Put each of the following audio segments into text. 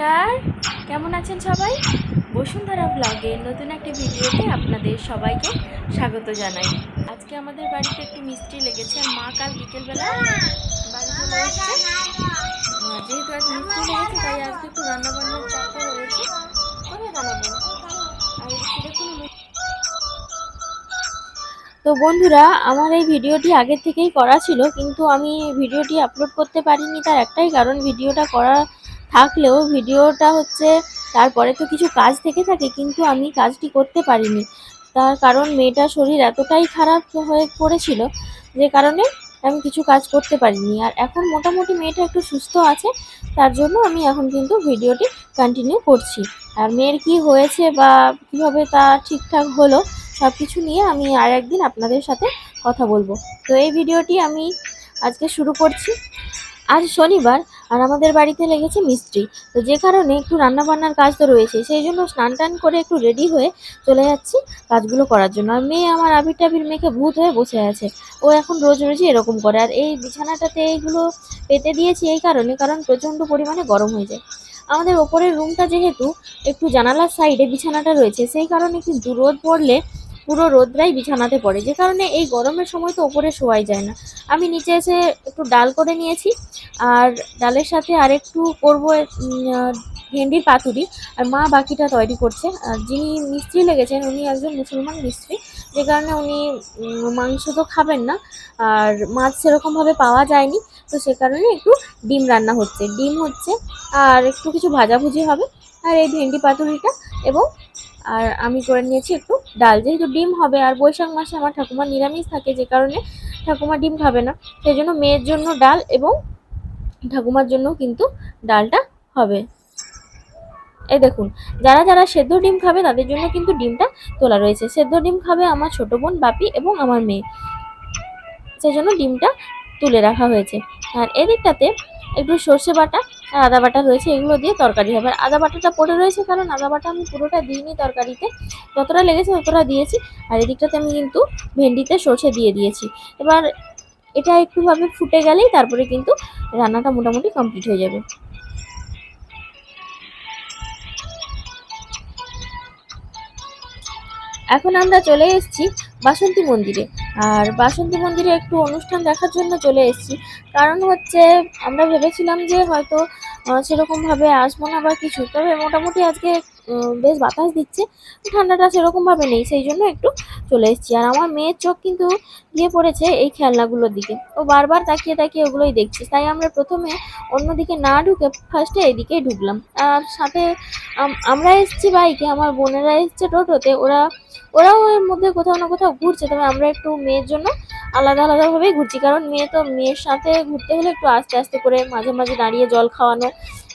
নমস্কার। কেমন আছেন সবাই? বসুন্ধরা ব্লগের নতুন একটি ভিডিওতে আপনাদের সবাইকে স্বাগত জানাই। আজকে আমাদের বাড়িতে একটু মিষ্টি লেগেছে। মা কাল বিকেলবেলা যেহেতু আজ মিষ্টি লেগেছে, তাই আজকে একটু রান্না বান্নার চাপটা রয়েছে। তো বন্ধুরা, আমার এই ভিডিওটি আগের থেকেই করা ছিল, কিন্তু আমি ভিডিওটি আপলোড করতে পারিনি, তার একটাই কারণ, ভিডিওটা করা থাকলেও ভিডিওটা হচ্ছে তারপরে তো কিছু কাজ থেকে থাকে, কিন্তু আমি কাজটি করতে পারিনি। তার কারণ মেয়েটার শরীর এতটাই খারাপ হয়ে পড়েছিল যে কারণে আমি কিছু কাজ করতে পারিনি। আর এখন মোটামুটি মেয়েটা একটু সুস্থ আছে, তার জন্য আমি এখন কিন্তু ভিডিওটি কন্টিনিউ করছি। আর মেয়ের কি হয়েছে বা কীভাবে তা ঠিকঠাক হলো সব কিছু নিয়ে আমি আর একদিন আপনাদের সাথে কথা বলব। তো এই ভিডিওটি আমি আজকে শুরু করছি। আজ শনিবার আর আমাদের বাড়িতে লেগেছে মিস্ত্রি। তো যে কারণে একটু রান্না বান্নার কাজ তো রয়েছে, সেই জন্য স্নান টান করে একটু রেডি হয়ে চলে যাচ্ছি কাজগুলো করার জন্য। আর মেয়ে আমার আবির টাবির মেয়েকে ভূত হয়ে বসে আছে। ও এখন রোজ রোজই এরকম করে। আর এই বিছানাটাতে এইগুলো পেতে দিয়েছি এই কারণে, কারণ প্রচণ্ড পরিমাণে গরম হয়ে যায়। আমাদের ওপরের রুমটা যেহেতু একটু জানালার সাইডে বিছানাটা রয়েছে, সেই কারণে কিন্তু রোদ পড়লে পুরো রোদরাই বিছানাতে পড়ে। যে কারণে এই গরমের সময় তো ওপরে শোয়াই যায় না। আমি নিচে এসে একটু ডাল করে নিয়েছি। আর ডালের সাথে আরেকটু করব ভেন্ডির পাতুরি। আর মা বাকিটা তৈরি করছে। আর যিনি মিস্ত্রি লেগেছেন, উনি একজন মুসলমান মিস্ত্রি। যে কারণে উনি মাংস তো খাবেন না। আর মাছ সেরকমভাবে পাওয়া যায়নি। তো সে কারণে একটু ডিম রান্না হচ্ছে। ডিম হচ্ছে, আর একটু কিছু ভাজাভুজি হবে। আর এই ভেন্ডি পাতুরিটা এবং আর আমি করে নিয়েছি একটু ডাল। যেহেতু ডিম হবে আর বৈশাখ মাসে আমার ঠাকুমা নিরামিষ থাকে, যে কারণে ঠাকুমা ডিম খাবে না। সেই জন্য মেয়ের জন্য ডাল এবং ঠাকুমার জন্য কিন্তু ডালটা হবে। এই দেখুন, যারা যারা সেদ্ধ ডিম খাবে তাদের জন্য কিন্তু ডিমটা তোলা রয়েছে। সেদ্ধ ডিম খাবে আমার ছোট বোন বাপি এবং আমার মেয়ে। সেই জন্য ডিমটা তুলে রাখা হয়েছে। আর এদিকটাতে একটু সর্ষে বাটা আর আদা বাটা রয়েছে, এগুলো দিয়ে তরকারি হবে। আর আদা বাটাটা পড়ে রয়েছে কারণ আদা বাটা আমি পুরোটা দিইনি তরকারিতে। যতটা লেগেছে ততটা দিয়েছি। আর এদিকটাতে আমি কিন্তু ভেন্ডিতে সর্ষে দিয়ে দিয়েছি। এবার এটা একটুভাবে ফুটে গেলেই তারপরে কিন্তু রান্নাটা মোটামুটি কমপ্লিট হয়ে যাবে। এখন আমরা চলে এসেছি বাসন্তী মন্দিরে। আর বাসন্তী মন্দিরে একটু অনুষ্ঠান দেখার জন্য চলে এসেছি। কারণ হচ্ছে আমরা ভেবেছিলাম যে হয়তো সেরকমভাবে আসব না বা কিছু। তবে মোটামুটি আজকে বেশ বাতাস দিচ্ছে। ঠান্ডাটা সেরকমভাবে নেই, সেই জন্য একটু চলে এসেছি। আর আমার মেয়ের চোখ কিন্তু গিয়ে পড়েছে এই খেলনাগুলোর দিকে। ও বারবার তাকিয়ে তাকিয়ে ওগুলোই দেখছে। তাই আমরা প্রথমে অন্যদিকে না ঢুকে ফার্স্টে এদিকেই ঢুকলাম। আর সাথে আমরা এসেছি বাইকে। আমার বোনেরা এসছে টোটোতে। ওরা ওরাও এর মধ্যে কোথাও না কোথাও ঘুরছে। তবে আমরা একটু মেয়ের জন্য আলাদা আলাদাভাবেই ঘুরছি। কারণ মেয়ে তো মেয়ের সাথে ঘুরতে হলে একটু আস্তে আস্তে করে মাঝে মাঝে দাঁড়িয়ে জল খাওয়ানো,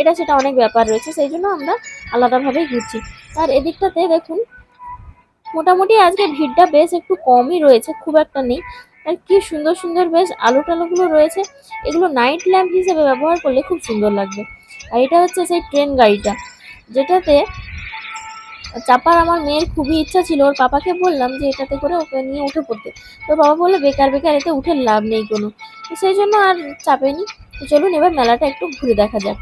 এটা সেটা অনেক ব্যাপার রয়েছে। সেই জন্য আমরা আলাদাভাবেই ঘুরছি। আর এদিকটাতে দেখুন মোটামুটি আজকে ভিড়টা বেশ একটু কমই রয়েছে, খুব একটা নেই। আর কি সুন্দর সুন্দর বেশ আলো টালোগুলো রয়েছে। এগুলো নাইট ল্যাম্প হিসেবে ব্যবহার করলে খুব সুন্দর লাগবে। আর এটা হচ্ছে সেই ট্রেন গাড়িটা, যেটাতে চাপার আমার মেয়ের খুবই ইচ্ছা ছিল। ওর পাপাকে বললাম যে এটাতে করে ওকে নিয়ে উঠে পড়তে। তো বাবা বলল, বেকার বেকার, এতে উঠে লাভ নেই কোনো। তো সেই জন্য আর চাপেনি। তো চলুন এবার মেলাটা একটু ঘুরে দেখা যাক।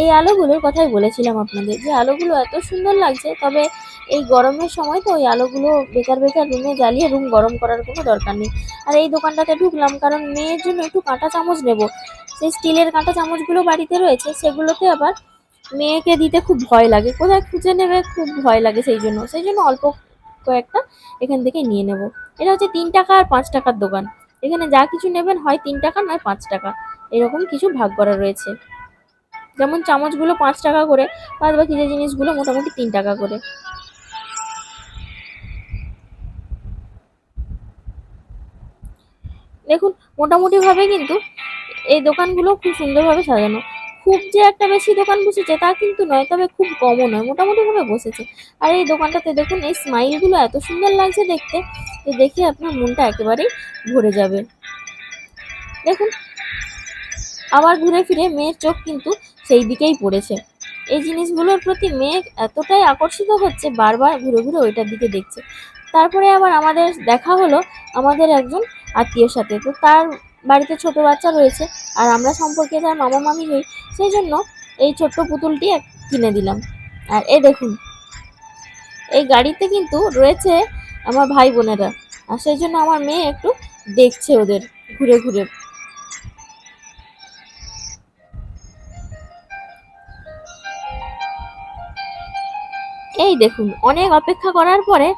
এই আলোগুলোর কথাই বলেছিলাম আপনাদের যে আলোগুলো এত সুন্দর লাগছে, তবে এই গরমের সময় তো ওই আলোগুলো বেকার বেকার রুমে জ্বালিয়ে রুম গরম করার কোনো দরকার নেই। আর এই দোকানটাতে ঢুকলাম কারণ মেয়ের জন্য একটু কাঁটা চামচ নেব। সেই স্টিলের কাঁটা চামচগুলো বাড়িতে রয়েছে সেগুলোকে আবার মেয়েকে দিতে খুব ভয় লাগে। কোথায় খুঁজে নেবে? খুব ভয় লাগে সেই জন্য। সেই জন্য অল্প কয়েকটা এখান থেকে নিয়ে নেব। এটা হচ্ছে তিন টাকা আর পাঁচ টাকার দোকান। এখানে যা কিছু নেবেন হয় তিন টাকা নয় পাঁচ টাকা। এরকম কিছু ভাগ করা রয়েছে। যেমন চামচগুলো পাঁচ টাকা করে বাদ বাকি যে জিনিসগুলো মোটামুটি তিন টাকা করে। দেখুন, মোটামুটিভাবে কিন্তু এই দোকানগুলো খুব সুন্দরভাবে সাজানো। খুব যে একটা বেশি দোকান বসেছে তা কিন্তু নয়, তবে খুব কমও নয়, মোটামুটিভাবে বসেছে। আর এই দোকানটাতে দেখুন, এই স্মাইলগুলো এত সুন্দর লাগছে দেখতে যে দেখে আপনার মনটা একেবারেই ভরে যাবে। দেখুন, আবার ঘুরে ফিরে মেয়ের চোখ কিন্তু সেই দিকেই পড়েছে। এই জিনিসগুলোর প্রতি মেয়ে এতটাই আকর্ষিত হচ্ছে, বারবার ঘুরে ঘুরে ওইটার দিকে দেখছে। তারপরে আবার আমাদের দেখা হলো, আমাদের একজন আত্মীয়র সাথে। তো তার বাড়িতে ছোট বাচ্চা রয়েছে আর আমরা সম্পর্কে তার মামা মামি হই সেই জন্য এই ছোট্ট পুতুলটি এক- কিনে দিলাম। আর এই দেখুন, এই গাড়িতে কিন্তু রয়েছে আমার ভাই বোনেরা। আর সেই জন্য আমার মেয়ে একটু দেখছে ওদের ঘুরে ঘুরে। এই দেখুন, অনেক অপেক্ষা করার পরে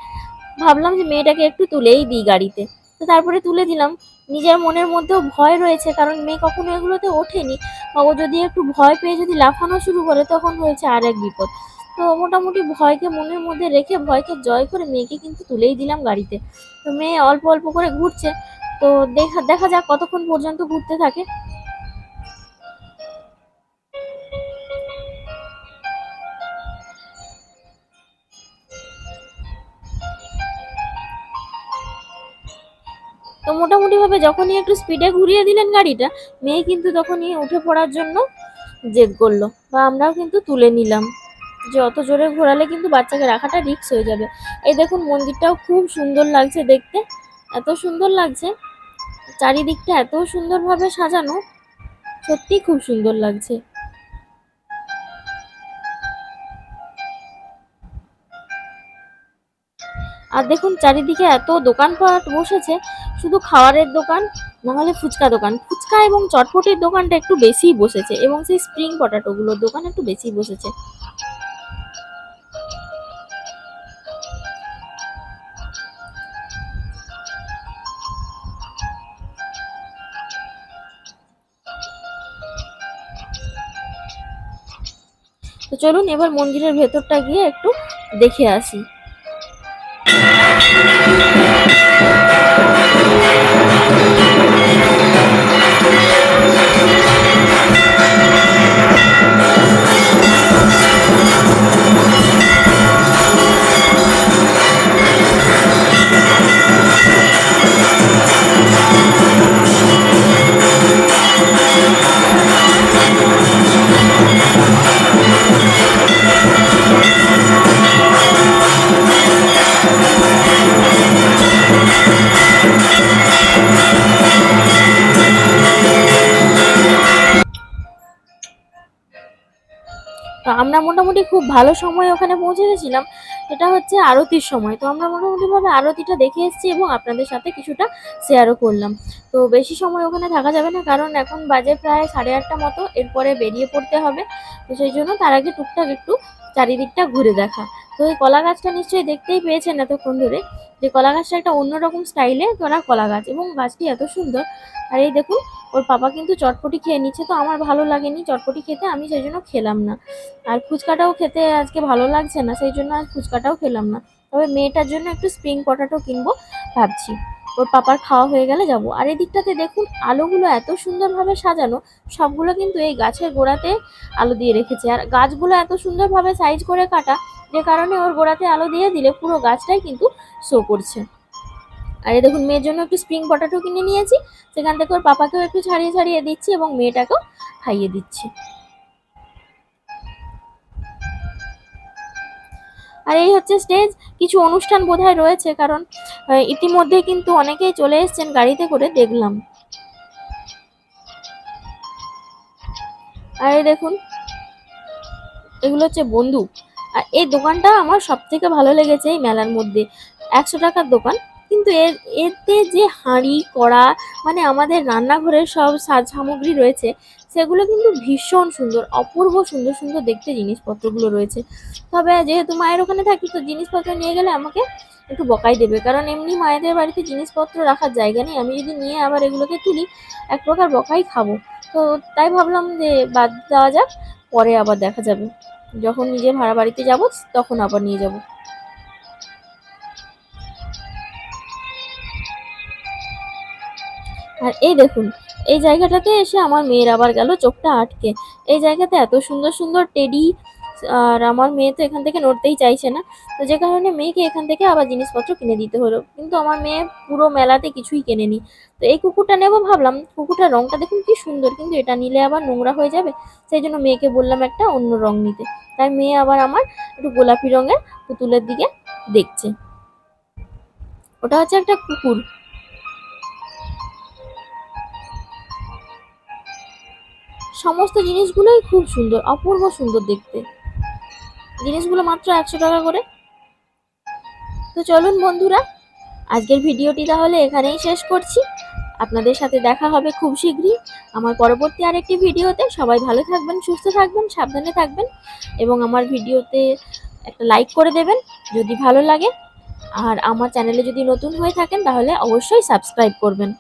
ভাবলাম যে মেয়েটাকে একটু তুলেই দিই গাড়িতে। তো তারপরে তুলে দিলাম। নিজের মনের মধ্যেও ভয় রয়েছে, কারণ মেয়ে কখনো এগুলোতে ওঠেনি। ও যদি একটু ভয় পেয়ে যদি লাফানো শুরু করে, তখন হয়েছে আর এক বিপদ। তো মোটামুটি ভয়কে মনের মধ্যে রেখে, ভয়কে জয় করে মেয়েকে কিন্তু তুলেই দিলাম গাড়িতে। তো মেয়ে অল্প অল্প করে ঘুরছে। তো দেখা দেখা যাক কতক্ষণ পর্যন্ত ঘুরতে থাকে। তো মোটামুটি ভাবে যখনই একটু স্পিডে ঘুরিয়ে দিলেন গাড়িটা, মেয়ে কিন্তু তখনই উঠে পড়ার জন্য জেদ করল বা আমরাও কিন্তু তুলে নিলাম। যে অত জোরে ঘোরালে কিন্তু বাচ্চাকে রাখাটা রিস্ক হয়ে যাবে। এই দেখুন মন্দিরটাও খুব সুন্দর লাগছে দেখতে, এত সুন্দর লাগছে। চারিদিকটা এত সুন্দরভাবে সাজানো সত্যি খুব সুন্দর লাগছে। আর দেখুন চারিদিকে এত দোকানপাট বসেছে, শুধু খাবারের দোকান নাহলে ফুচকা দোকান। ফুচকা এবং চটপটির দোকানটা একটু বেশিই বসেছে এবং সেই স্প্রিং পটাটোগুলোর দোকান একটু বেশি বসেছে। তো চলুন এবার মন্দিরের ভেতরটা গিয়ে একটু দেখে আসি। Thank you. তো আমরা মোটামুটি খুব ভালো সময় ওখানে পৌঁছে গেছিলাম। এটা হচ্ছে আরতির সময়। তো আমরা মোটামুটিভাবে আরতিটা দেখে এসেছি এবং আপনাদের সাথে কিছুটা শেয়ারও করলাম। তো বেশি সময় ওখানে থাকা যাবে না, কারণ এখন বাজে প্রায় সাড়ে আটটা মতো। এরপরে বেরিয়ে পড়তে হবে। তো সেই জন্য তার আগে টুকটাক একটু চারিদিকটা ঘুরে দেখা। তো এই কলা গাছটা নিশ্চয়ই দেখতেই পেয়েছেন এতক্ষণ ধরে যে কলা গাছটা একটা অন্যরকম স্টাইলে করা কলা গাছ এবং গাছটি এত সুন্দর। আর এই দেখুন, ওর পাপা কিন্তু চটপটি খেয়ে নিচ্ছে, তো আমার ভালো লাগেনি চটপটি খেতে, আমি সেই জন্য খেলাম না। আর ফুচকাটাও খেতে আজকে ভালো লাগছে না, সেই জন্য আর ফুচকাটাও খেলাম না। তবে মেয়েটার জন্য একটু স্প্রিং পটাটো কিনবো ভাবছি। ওর পাপার খাওয়া হয়ে গেলে যাব। আর এই দিকটাতে দেখুন, আলোগুলো এত সুন্দরভাবে সাজানো, সবগুলো কিন্তু এই গাছের গোড়াতে আলো দিয়ে রেখেছে। আর গাছগুলো এত সুন্দরভাবে সাইজ করে কাটা যে কারণে ওর গোড়াতে আলো দিয়ে দিলে পুরো গাছটাই কিন্তু শো করছে। আর এই দেখুন, মেয়ের জন্য একটু স্প্রিং পটাটো কিনে নিয়েছি। সেখান থেকে ওর পাপাকেও একটু ছাড়িয়ে ছাড়িয়ে দিচ্ছি এবং মেয়েটাকেও খাইয়ে দিচ্ছি। আর এই হচ্ছে স্টেজ কিছু অনুষ্ঠান বোধহয় রয়েছে, কারণ ইতিমধ্যে কিন্তু অনেকেই চলে এসেছেন গাড়িতে করে, দেখলাম। আর এই দেখুন, এগুলো হচ্ছে বন্দুক। আর এই দোকানটা আমার সব থেকে ভালো লেগেছে এই মেলার মধ্যে। একশো টাকার দোকান, কিন্তু এর, এতে যে হাঁড়ি, কড়া মানে আমাদের রান্নাঘরের সব সাজ সামগ্রী রয়েছে, সেগুলো কিন্তু ভীষণ সুন্দর, অপূর্ব সুন্দর সুন্দর দেখতে জিনিসপত্রগুলো রয়েছে। তবে যেহেতু মায়ের ওখানে থাকি, তো জিনিসপত্র নিয়ে গেলে আমাকে একটু বকাই দেবে, কারণ এমনি মায়েদের বাড়িতে জিনিসপত্র রাখার জায়গা নেই। আমি যদি নিয়ে আবার এগুলোকে তুলি এক প্রকার বকাই খাব। তো তাই ভাবলাম যে বাদ দেওয়া যাক, পরে আবার দেখা যাবে। যখন নিজের ভাড়া বাড়িতে যাব, তখন আবার নিয়ে যাব। আর এই দেখুন, এই জায়গাটাতে এসে আমার মেয়ের আবার গেল চোখটা আটকে। এই জায়গাতে এত সুন্দর সুন্দর টেডি আর আমার মেয়ে তো এখান থেকে নড়তেই চাইছে না। তো যে কারণে মেয়েকে এখান থেকে আবার জিনিসপত্র কিনে দিতে হলো। কিন্তু আমার মেয়ে পুরো মেলাতে কিছুই কেনেনি। তো এই কুকুরটা নেব ভাবলাম। কুকুরটার রঙটা দেখুন কি সুন্দর। কিন্তু এটা নিলে আবার নোংরা হয়ে যাবে। সেই জন্য মেয়েকে বললাম একটা অন্য রং নিতে। তাই মেয়ে আবার আমার একটু গোলাপি রঙের পুতুলের দিকে দেখছে। ওটা হচ্ছে একটা কুকুর। সমস্ত জিনিসগুলোই খুব সুন্দর, অপূর্ব সুন্দর দেখতে। জিনিসগুলো মাত্র একশো টাকা করে। তো চলুন বন্ধুরা, আজকের ভিডিওটি তাহলে এখানেই শেষ করছি। আপনাদের সাথে দেখা হবে খুব শীঘ্রই আমার পরবর্তী আরেকটি ভিডিওতে। সবাই ভালো থাকবেন, সুস্থ থাকবেন, সাবধানে থাকবেন এবং আমার ভিডিওতে একটা লাইক করে দেবেন যদি ভালো লাগে। আর আমার চ্যানেলে যদি নতুন হয়ে থাকেন তাহলে অবশ্যই সাবস্ক্রাইব করবেন।